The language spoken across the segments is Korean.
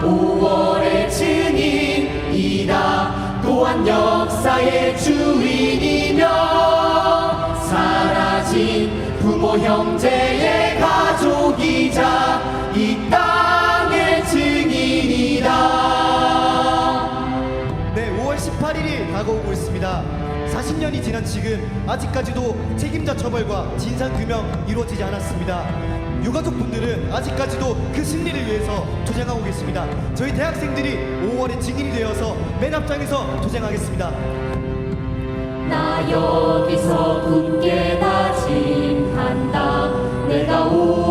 5월의 증인이다 또한 역사의 주인이며 사라진 부모 형제의 가족이자 이 땅의 증인이다 네, 5월 18일이 다가오고 있습니다. 40년이 지난 지금 아직까지도 책임자 처벌과 진상 규명 이루어지지 않았습니다. 유가족 분들은 아직까지도 그 승리를 위해서 도쟁하고 계십니다. 저희 대학생들이 5월에 증인이 되어서 맨 앞장에서 도쟁하겠습니다. 나 여기서 굳게 다짐한다 내가 5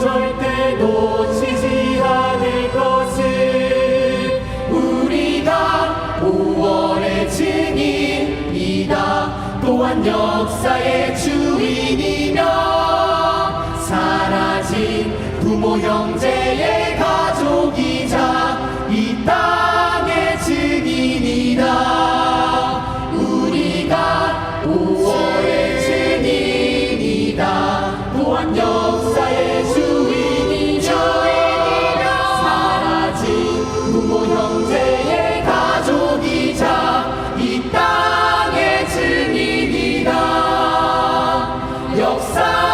절대 놓치지 않을 것을 우리가 5월의 증인이다. 또한 역사의 주인이며 사라진 부모 형제의 가족이자 이땅 song.